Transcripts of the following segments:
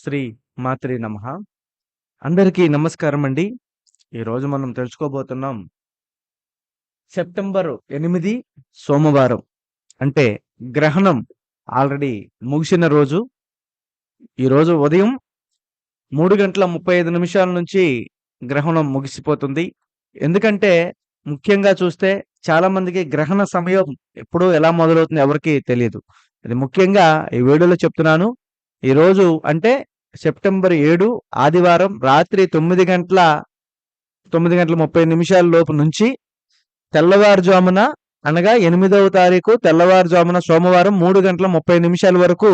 శ్రీ మాత్రి నమ. అందరికీ నమస్కారం అండి. ఈరోజు మనం తెలుసుకోబోతున్నాం సెప్టెంబర్ ఎనిమిది సోమవారం. అంటే గ్రహణం ఆల్రెడీ ముగిసిన రోజు. ఈరోజు ఉదయం మూడు గంటల ముప్పై ఐదు నిమిషాల నుంచి గ్రహణం ముగిసిపోతుంది. ఎందుకంటే ముఖ్యంగా చూస్తే చాలా మందికి గ్రహణ సమయం ఎప్పుడు ఎలా మొదలవుతుంది ఎవరికి తెలియదు అది ముఖ్యంగా ఈ వీడియోలో చెప్తున్నాను. ఈరోజు అంటే సెప్టెంబర్ ఏడు ఆదివారం రాత్రి తొమ్మిది గంటల తొమ్మిది గంటల ముప్పై నిమిషాల లోపు నుంచి తెల్లవారుజామున అనగా ఎనిమిదవ తారీఖు తెల్లవారుజామున సోమవారం మూడు గంటల ముప్పై నిమిషాల వరకు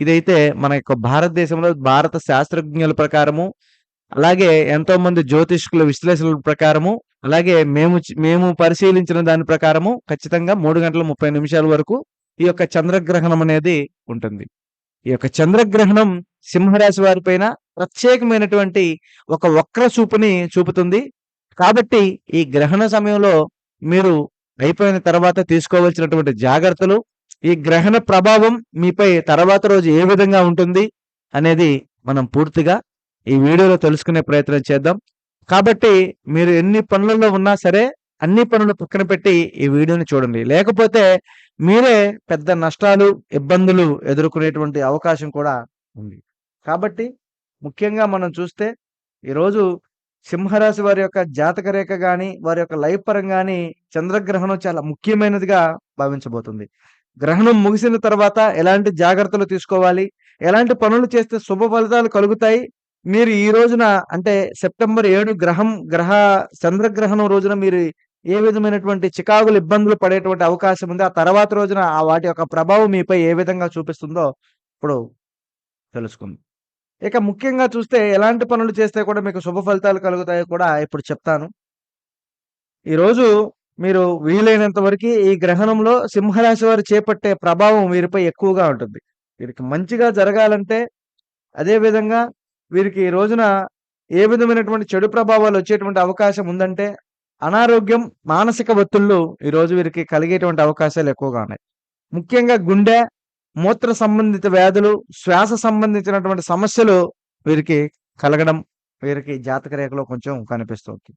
ఇదైతే మన యొక్క భారతదేశంలో భారత శాస్త్రజ్ఞుల ప్రకారము అలాగే ఎంతో మంది జ్యోతిష్కుల విశ్లేషణల ప్రకారము అలాగే మేము మేము పరిశీలించిన దాని ప్రకారము ఖచ్చితంగా మూడు గంటల ముప్పై నిమిషాల వరకు ఈ యొక్క చంద్రగ్రహణం అనేది ఉంటుంది. ఈ యొక్క చంద్రగ్రహణం సింహరాశి వారిపైన ప్రత్యేకమైనటువంటి ఒక వక్ర చూపుని చూపుతుంది. కాబట్టి ఈ గ్రహణ సమయంలో మీరు అయిపోయిన తర్వాత తీసుకోవాల్సినటువంటి జాగ్రత్తలు ఈ గ్రహణ ప్రభావం మీపై తర్వాత రోజు ఏ విధంగా ఉంటుంది అనేది మనం పూర్తిగా ఈ వీడియోలో తెలుసుకునే ప్రయత్నం చేద్దాం. కాబట్టి మీరు ఎన్ని పనులలో ఉన్నా సరే అన్ని పనులు పక్కన పెట్టి ఈ వీడియోని చూడండి. లేకపోతే మీరే పెద్ద నష్టాలు ఇబ్బందులు ఎదుర్కొనేటువంటి అవకాశం కూడా ఉంది. కాబట్టి ముఖ్యంగా మనం చూస్తే ఈరోజు సింహరాశి వారి యొక్క జాతక రేఖ కానీ వారి యొక్క లైఫ్ పరంగా కానీ చంద్రగ్రహణం చాలా ముఖ్యమైనదిగా భావించబోతుంది. గ్రహణం ముగిసిన తర్వాత ఎలాంటి జాగ్రత్తలు తీసుకోవాలి? ఎలాంటి పనులు చేస్తే శుభ ఫలితాలు కలుగుతాయి? మీరు ఈ రోజున అంటే సెప్టెంబర్ ఏడు గ్రహం గ్రహ చంద్రగ్రహణం రోజున మీరు ఏ విధమైనటువంటి చికాకులు ఇబ్బందులు పడేటువంటి అవకాశం ఉంది. ఆ తర్వాత రోజున ఆ వాటి యొక్క ప్రభావం మీపై ఏ విధంగా చూపిస్తుందో ఇప్పుడు తెలుసుకుంది. ఇక ముఖ్యంగా చూస్తే ఎలాంటి పనులు చేస్తే కూడా మీకు శుభ ఫలితాలు కలుగుతాయో కూడా ఇప్పుడు చెప్తాను. ఈరోజు మీరు వీలైనంత వరకు ఈ గ్రహణంలో సింహరాశి వారు చేపట్టే ప్రభావం వీరిపై ఎక్కువగా ఉంటుంది. వీరికి మంచిగా జరగాలంటే అదే విధంగా వీరికి ఈ రోజున ఏ విధమైనటువంటి చెడు ప్రభావాలు వచ్చేటువంటి అవకాశం ఉందంటే అనారోగ్యం మానసిక ఒత్తిళ్ళు ఈ రోజు వీరికి కలిగేటువంటి అవకాశాలు ఎక్కువగా ఉన్నాయి. ముఖ్యంగా గుండె మూత్ర సంబంధిత వ్యాధులు శ్వాస సంబంధించినటువంటి సమస్యలు వీరికి కలగడం వీరికి జాతక రేఖలో కొంచెం కనిపిస్తుంది.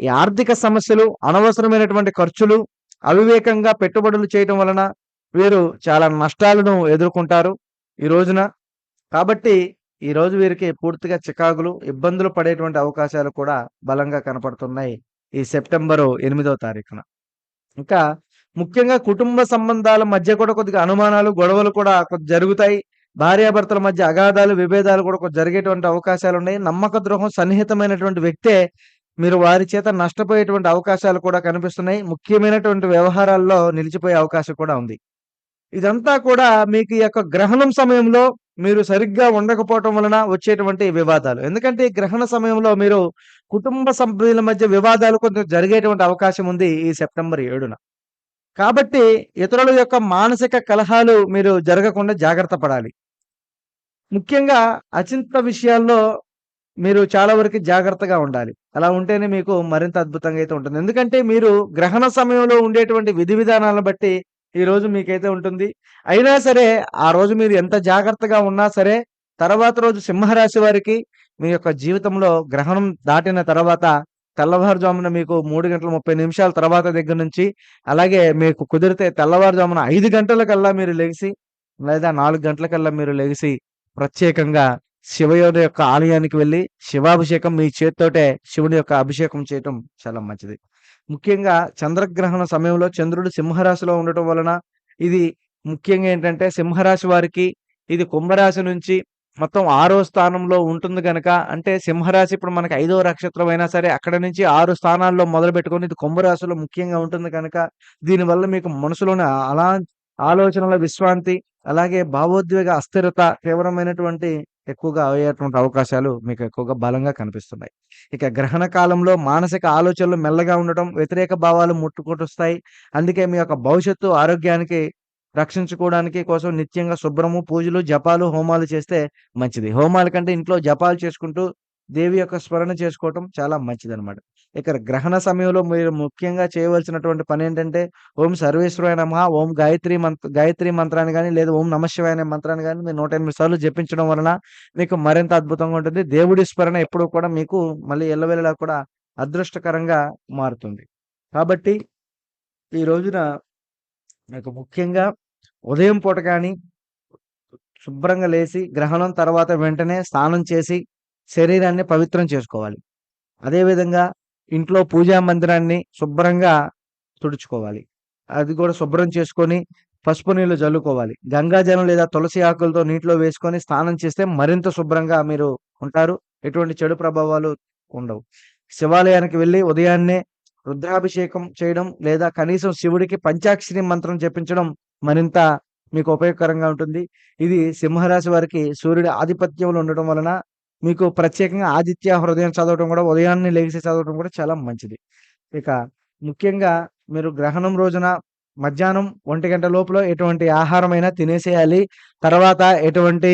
ఈ ఆర్థిక సమస్యలు అనవసరమైనటువంటి ఖర్చులు అవివేకంగా పెట్టుబడులు చేయటం వలన వీరు చాలా నష్టాలను ఎదుర్కొంటారు ఈ రోజున. కాబట్టి ఈ రోజు వీరికి పూర్తిగా చికాకులు ఇబ్బందులు పడేటువంటి అవకాశాలు కూడా బలంగా కనపడుతున్నాయి. ఈ సెప్టెంబరు ఎనిమిదో తారీఖున. ఇంకా ముఖ్యంగా కుటుంబ సంబంధాల మధ్య కూడా కొద్దిగా అనుమానాలు గొడవలు కూడా కొద్ది జరుగుతాయి. భార్యాభర్తల మధ్య అగాధాలు విభేదాలు కూడా కొద్ది జరిగేటువంటి అవకాశాలు ఉన్నాయి. నమ్మక ద్రోహం సన్నిహితమైనటువంటి వ్యక్తే మీరు వారి చేత నష్టపోయేటువంటి అవకాశాలు కూడా కనిపిస్తున్నాయి. ముఖ్యమైనటువంటి వ్యవహారాల్లో నిలిచిపోయే అవకాశం కూడా ఉంది. ఇదంతా కూడా మీకు ఈ యొక్క గ్రహణం సమయంలో మీరు సరిగ్గా ఉండకపోవటం వలన వచ్చేటువంటి వివాదాలు. ఎందుకంటే ఈ గ్రహణ సమయంలో మీరు కుటుంబ సభ్యుల మధ్య వివాదాలు కొంచెం జరిగేటువంటి అవకాశం ఉంది ఈ సెప్టెంబర్ ఏడున. కాబట్టి ఇతరుల యొక్క మానసిక కలహాలు మీరు జరగకుండా జాగ్రత్త పడాలి. ముఖ్యంగా అచింత విషయాల్లో మీరు చాలా వరకు జాగ్రత్తగా ఉండాలి. అలా ఉంటేనే మీకు మరింత అద్భుతంగా అయితే ఉంటుంది. ఎందుకంటే మీరు గ్రహణ సమయంలో ఉండేటువంటి విధి విధానాలను బట్టి ఈ రోజు మీకైతే ఉంటుంది. అయినా సరే ఆ రోజు మీరు ఎంత జాగ్రత్తగా ఉన్నా సరే తర్వాత రోజు సింహరాశి వారికి మీ యొక్క జీవితంలో గ్రహణం దాటిన తర్వాత తెల్లవారుజామున మీకు మూడు గంటల ముప్పై నిమిషాల తర్వాత దగ్గర నుంచి అలాగే మీకు కుదిరితే తెల్లవారుజామున ఐదు గంటలకల్లా మీరు లెగిసి లేదా నాలుగు గంటలకల్లా మీరు లెగిసి ప్రత్యేకంగా శివయోని యొక్క ఆలయానికి వెళ్ళి శివాభిషేకం మీ చేతితోటే శివుని యొక్క అభిషేకం చేయటం చాలా మంచిది. ముఖ్యంగా చంద్రగ్రహణ సమయంలో చంద్రుడు సింహరాశిలో ఉండటం వలన ఇది ముఖ్యంగా ఏంటంటే సింహరాశి వారికి ఇది కుంభరాశి నుంచి మొత్తం ఆరో స్థానంలో ఉంటుంది కనుక అంటే సింహరాశి ఇప్పుడు మనకి ఐదో నక్షత్రం అయినా సరే అక్కడ నుంచి ఆరు స్థానాల్లో మొదలు పెట్టుకొని ఇది కుంభరాశిలో ముఖ్యంగా ఉంటుంది కనుక దీనివల్ల మీకు మనసులోని అలా ఆలోచనల విశ్రాంతి అలాగే భావోద్వేగ అస్థిరత తీవ్రమైనటువంటి ఎక్కువగా అయ్యేటువంటి అవకాశాలు మీకు ఎక్కువగా బలంగా కనిపిస్తున్నాయి. ఇక గ్రహణ కాలంలో మానసిక ఆలోచనలు మెల్లగా ఉండటం వ్యతిరేక భావాలు ముట్టుకొట్టుస్తాయి అందుకే మీ యొక్క భవిష్యత్తు ఆరోగ్యానికి రక్షించుకోవడానికి కోసం నిత్యంగా శుభ్రము పూజలు జపాలు హోమాలు చేస్తే మంచిది. హోమాల కంటే ఇంట్లో జపాలు చేసుకుంటూ దేవి యొక్క స్మరణ చేసుకోవటం చాలా మంచిది అనమాట ఇక్కడ గ్రహణ సమయంలో మీరు ముఖ్యంగా చేయవలసినటువంటి పని ఏంటంటే ఓం సర్వేశ్వరాయ నమ ఓం గాయత్రి మంత్ర గాయత్రి మంత్రాన్ని కానీ లేదా ఓం నమశివాయ అనే మంత్రాన్ని కానీ మీరు 108 సార్లు జపించడం వలన మీకు మరింత అద్భుతంగా ఉంటుంది. దేవుడి స్మరణ ఎప్పుడూ కూడా మీకు మళ్ళీ ఎల్లవేళలా కూడా అదృష్టకరంగా మారుతుంది. కాబట్టి ఈ రోజున మీకు ముఖ్యంగా ఉదయం పూట కానీ శుభ్రంగా లేచి గ్రహణం తర్వాత వెంటనే స్నానం చేసి, శరీరాన్ని పవిత్రం చేసుకోవాలి. అదేవిధంగా ఇంట్లో పూజా మందిరాన్ని శుభ్రంగా తుడుచుకోవాలి. అది కూడా శుభ్రం చేసుకొని, పసుపు నీళ్ళు జల్లుకోవాలి. గంగాజలం లేదా తులసి ఆకులతో నీటిలో వేసుకొని స్నానం చేస్తే మరింత శుభ్రంగా మీరు ఉంటారు. ఎటువంటి చెడు ప్రభావాలు ఉండవు. శివాలయానికి వెళ్ళి ఉదయాన్నే రుద్రాభిషేకం చేయడం, లేదా కనీసం శివుడికి పంచాక్షరి మంత్రం జపించడం మరింత మీకు ఉపయోగకరంగా ఉంటుంది. ఇది సింహరాశి వారికి సూర్యుడి ఆధిపత్యంలో ఉండటం వలన మీకు ప్రత్యేకంగా ఆదిత్య హృదయం చదవటం కూడా ఉదయాన్నే లేచి చదవటం కూడా చాలా మంచిది. ఇక ముఖ్యంగా మీరు గ్రహణం రోజున మధ్యాహ్నం ఒంటి గంట లోపల ఎటువంటి ఆహారమైనా తినేసేయాలి. తర్వాత ఎటువంటి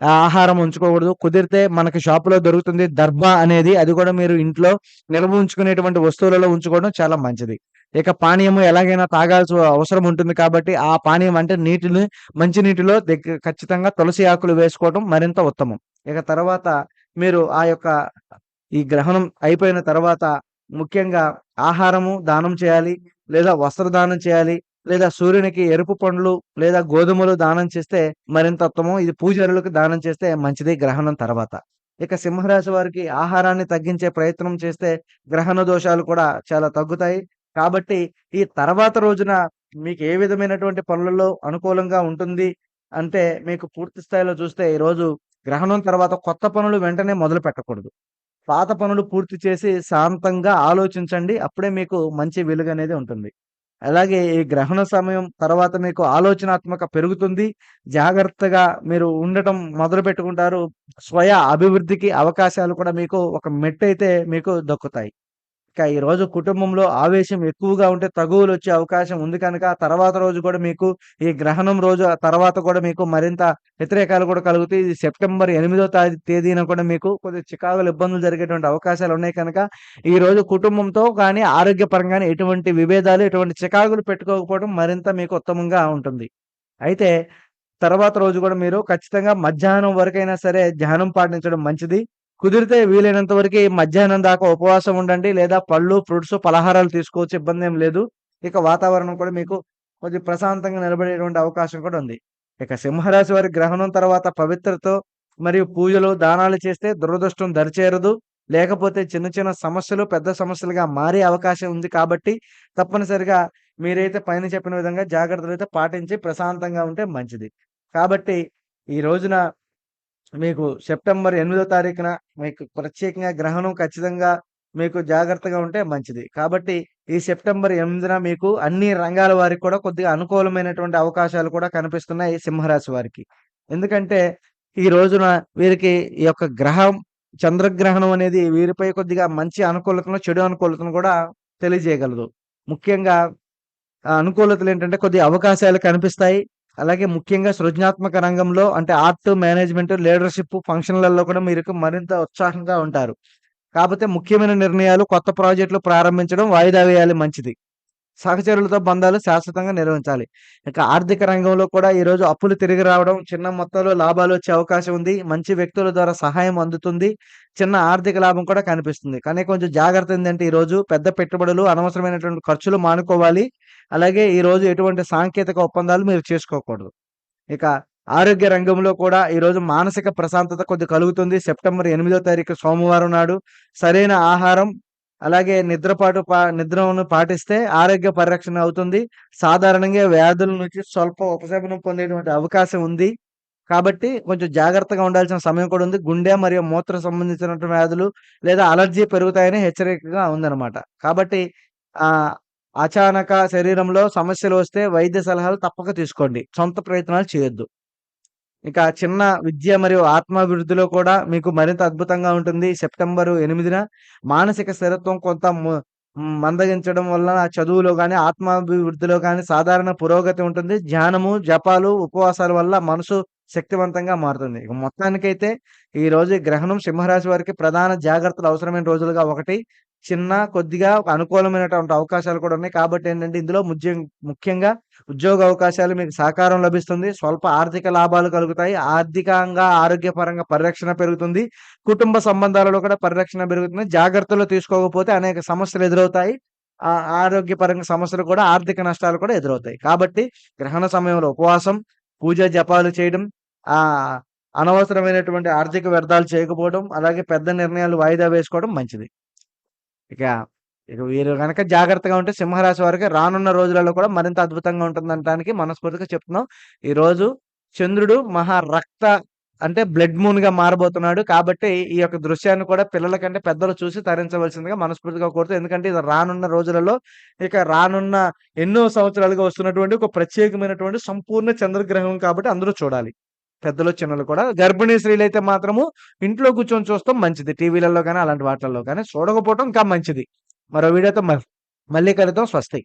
ఆహారం ఉంచుకోకూడదు. కుదిరితే మనకి షాపులో దొరుకుతుంది దర్భ అనేది. అది కూడా మీరు ఇంట్లో నిల్వ ఉంచుకునేటువంటి వస్తువులలో ఉంచుకోవడం చాలా మంచిది. ఇక పానీయము ఎలాగైనా తాగాల్సిన అవసరం ఉంటుంది కాబట్టి, ఆ పానీయం అంటే నీటిని మంచి నీటిలో ఖచ్చితంగా తులసి ఆకులు వేసుకోవడం మరింత ఉత్తమం. ఇక తర్వాత మీరు ఆ యొక్క ఈ గ్రహణం అయిపోయిన తర్వాత ముఖ్యంగా ఆహారము దానం చేయాలి. లేదా వస్త్రదానం చేయాలి. లేదా సూర్యునికి ఎరుపు పండ్లు లేదా గోధుమలు దానం చేస్తే మరింత ఉత్తమం. ఇది పూజారులకు దానం చేస్తే మంచిది గ్రహణం తర్వాత. ఇక సింహరాశి వారికి ఆహారాన్ని తగ్గించే ప్రయత్నం చేస్తే గ్రహణ దోషాలు కూడా చాలా తగ్గుతాయి. కాబట్టి ఈ తర్వాత రోజున మీకు ఏ విధమైనటువంటి పనులలో అనుకూలంగా ఉంటుంది అంటే, మీకు పూర్తి స్థాయిలో చూస్తే ఈరోజు గ్రహణం తర్వాత కొత్త పనులు వెంటనే మొదలు పెట్టకూడదు. పాత పనులు పూర్తి చేసి శాంతంగా ఆలోచించండి. అప్పుడే మీకు మంచి వెలుగనేది ఉంటుంది. అలాగే ఈ గ్రహణ సమయం తర్వాత మీకు ఆలోచనాత్మక పెరుగుతుంది. జాగ్రత్తగా మీరు ఉండటం మొదలు పెట్టుకుంటారు స్వయ అభివృద్ధికి అవకాశాలు కూడా మీకు ఒక మెట్టయితే మీకు దక్కుతాయి. ఇక రోజు కుటుంబంలో ఆవేశం ఎక్కువగా ఉంటే తగువులు వచ్చే అవకాశం ఉంది కనుక, తర్వాత రోజు కూడా మీకు ఈ గ్రహణం రోజు తర్వాత కూడా మీకు మరింత వ్యతిరేకాలు కూడా కలుగుతాయి. ఇది సెప్టెంబర్ ఎనిమిదో తేదీన కూడా మీకు కొద్దిగా చికాకులు, ఇబ్బందులు జరిగేటువంటి అవకాశాలు ఉన్నాయి కనుక, ఈ రోజు కుటుంబంతో కానీ ఆరోగ్యపరంగానే ఎటువంటి విభేదాలు, ఎటువంటి చికాకులు పెట్టుకోకపోవడం మరింత మీకు ఉత్తమంగా ఉంటుంది. అయితే తర్వాత రోజు కూడా మీరు ఖచ్చితంగా మధ్యాహ్నం వరకైనా సరే ధ్యానం పాటించడం మంచిది. కుదిరితే వీలైనంత వరకి మధ్యాహ్నం దాకా ఉపవాసం ఉండండి. లేదా పళ్ళు, ఫ్రూట్స్, పలహారాలు తీసుకోవచ్చు. ఇబ్బంది ఏం లేదు. ఇక వాతావరణం కూడా మీకు కొద్దిగా ప్రశాంతంగా నిలబడేటువంటి అవకాశం కూడా ఉంది. ఇక సింహరాశి వారి గ్రహణం తర్వాత పవిత్రతో మరియు పూజలు, దానాలు చేస్తే దురదృష్టం దరిచేరదు. లేకపోతే చిన్న చిన్న సమస్యలు పెద్ద సమస్యలుగా మారే అవకాశం ఉంది కాబట్టి, తప్పనిసరిగా మీరైతే పైన చెప్పిన విధంగా జాగ్రత్తలు అయితే పాటించి ప్రశాంతంగా ఉంటే మంచిది. కాబట్టి ఈ రోజున మీకు సెప్టెంబర్ ఎనిమిదో తారీఖున మీకు ప్రత్యేకంగా గ్రహణం ఖచ్చితంగా మీకు జాగ్రత్తగా ఉంటే మంచిది. కాబట్టి ఈ సెప్టెంబర్ ఎనిమిదిన మీకు అన్ని రంగాల వారికి కూడా కొద్దిగా అనుకూలమైనటువంటి అవకాశాలు కూడా కనిపిస్తున్నాయి సింహరాశి వారికి. ఎందుకంటే ఈ రోజున వీరికి ఈ యొక్క గ్రహం చంద్రగ్రహణం అనేది వీరిపై కొద్దిగా మంచి అనుకూలతను, చెడు అనుకూలతను కూడా తెలియజేయగలదు. ముఖ్యంగా ఆ అనుకూలతలేంటంటే కొద్దిగా అవకాశాలు కనిపిస్తాయి. అలాగే ముఖ్యంగా సృజనాత్మక రంగంలో అంటే ఆర్ట్, మేనేజ్‌మెంట్, లీడర్‌షిప్ ఫంక్షన్‌లలో కూడా మీరు మరింత ఉత్సాహంగా ఉంటారు. కాకపోతే ముఖ్యమైన నిర్ణయాలు, కొత్త ప్రాజెక్టులు ప్రారంభించడం వాయిదా వేయాలి మంచిది. సహచరులతో బంధాలు శాశ్వతంగా నిర్వహించాలి. ఇక ఆర్థిక రంగంలో కూడా ఈరోజు అప్పులు తిరిగి రావడం, చిన్న మొత్తంలో లాభాలు వచ్చే అవకాశం ఉంది. మంచి వ్యక్తుల ద్వారా సహాయం అందుతుంది. చిన్న ఆర్థిక లాభం కూడా కనిపిస్తుంది. కానీ కొంచెం జాగ్రత్త ఏంటంటే ఈరోజు పెద్ద పెట్టుబడులు, అనవసరమైనటువంటి ఖర్చులు మానుకోవాలి. అలాగే ఈరోజు ఎటువంటి సాంకేతిక ఒప్పందాలు మీరు చేసుకోకూడదు. ఇక ఆరోగ్య రంగంలో కూడా ఈరోజు మానసిక ప్రశాంతత కొద్దిగా కలుగుతుంది. సెప్టెంబర్ ఎనిమిదో తారీఖు సోమవారం నాడు సరైన ఆహారం, అలాగే నిద్రపాటు పా నిద్రను పాటిస్తే ఆరోగ్య పరిరక్షణ అవుతుంది. సాధారణంగా వ్యాధుల నుంచి స్వల్ప ఉపశమనం పొందేటువంటి అవకాశం ఉంది. కాబట్టి కొంచెం జాగ్రత్తగా ఉండాల్సిన సమయం కూడా ఉంది. గుండె మరియు మూత్ర సంబంధించినటువంటి వ్యాధులు లేదా అలర్జీ పెరుగుతాయని హెచ్చరికగా ఉందన్నమాట. కాబట్టి అచానక శరీరంలో సమస్యలు వస్తే వైద్య సలహాలు తప్పక తీసుకోండి. సొంత ప్రయత్నాలు చేయొద్దు. ఇక చిన్న విద్య మరియు ఆత్మాభివృద్ధిలో కూడా మీకు మరింత అద్భుతంగా ఉంటుంది. సెప్టెంబర్ ఎనిమిదిన మానసిక స్థిరత్వం కొంత మందగించడం వల్ల చదువులో కానీ ఆత్మాభివృద్ధిలో కానీ సాధారణ పురోగతి ఉంటుంది. ధ్యానము, జపాలు, ఉపవాసాల వల్ల మనసు శక్తివంతంగా మారుతుంది. ఇక మొత్తానికైతే ఈ రోజు గ్రహణం సింహరాశి వారికి ప్రధాన జాగ్రత్తలు అవసరమైన రోజులుగా ఒకటి చిన్న కొద్దిగా ఒక అనుకూలమైనటువంటి అవకాశాలు కూడా ఉన్నాయి. కాబట్టి ఏంటంటే ఇందులో ముఖ్యంగా ఉద్యోగ అవకాశాలు మీకు సహకారం లభిస్తుంది. స్వల్ప ఆర్థిక లాభాలు కలుగుతాయి. ఆర్థికంగా, ఆరోగ్యపరంగా పరిరక్షణ పెరుగుతుంది. కుటుంబ సంబంధాలలో కూడా పరిరక్షణ పెరుగుతుంది. జాగ్రత్తలు తీసుకోకపోతే అనేక సమస్యలు ఎదురవుతాయి. ఆరోగ్యపరంగా సమస్యలు కూడా ఆర్థిక నష్టాలు కూడా ఎదురవుతాయి. కాబట్టి గ్రహణ సమయంలో ఉపవాసం, పూజ జపాలు చేయడం, ఆ అనవసరమైనటువంటి ఆర్థిక వ్యర్థాలు చేయకపోవడం, అలాగే పెద్ద నిర్ణయాలు వాయిదా వేసుకోవడం మంచిది. ఇక, ఇక వీరు కనుక జాగ్రత్తగా ఉంటే సింహరాశి వారికి రానున్న రోజులలో కూడా మరింత అద్భుతంగా ఉంటుందనటానికి మనస్ఫూర్తిగా చెప్తున్నాం. ఈరోజు చంద్రుడు మహా రక్త అంటే బ్లడ్ మూన్‌గా మారబోతున్నాడు. కాబట్టి ఈ యొక్క దృశ్యాన్ని కూడా పిల్లల కంటే పెద్దలు చూసి తరించవలసిందిగా మనస్ఫూర్తిగా కోరుతూ ఎందుకంటే ఇది రానున్న రోజులలో ఇక రానున్న ఎన్నో సంవత్సరాలుగా వస్తున్నటువంటి ఒక ప్రత్యేకమైనటువంటి సంపూర్ణ చంద్రగ్రహం కాబట్టి అందరూ చూడాలి. పెద్దలు, చిన్నలు కూడా. గర్భిణీ స్త్రీలైతే మాత్రము ఇంట్లో కూర్చొని చూస్తాం మంచిది. టీవీలలో కానీ అలాంటి వాటిల్లో కానీ చూడకపోవటం ఇంకా మంచిది. మరో వీడియోతో మ మళ్ళీ కలుద్దాం. స్వస్తి.